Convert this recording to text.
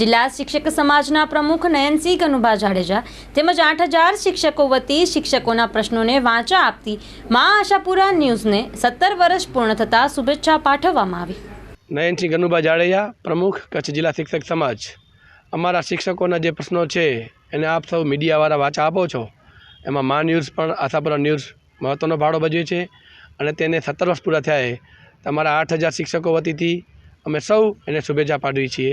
જિલ્લા શિક્ષક સમાજના પ્રમુખ નયનસિંહ કનુભા જાડેજા તેમજ આઠ હજાર શિક્ષકો વતી શિક્ષકોના પ્રશ્નોને વાંચા આપતી મા આશાપુરા ન્યૂઝને સત્તર વર્ષ પૂર્ણ થતાં શુભેચ્છા પાઠવવામાં આવી. નયનસિંહ ગનુભા જાડેજા, પ્રમુખ કચ્છ જિલ્લા શિક્ષક સમાજ. અમારા શિક્ષકોના જે પ્રશ્નો છે, એને આપ સૌ મીડિયાવાળા વાંચા આપો છો. એમાં મા ન્યૂઝ પણ આશાપુરા ન્યૂઝ મહત્ત્વનો ફાળો ભજવે છે અને તેને સત્તર વર્ષ પૂરા થયા તમારા આઠ હજાર શિક્ષકો વતીથી અમે સૌ એને શુભેચ્છા પાઠવીએ છીએ.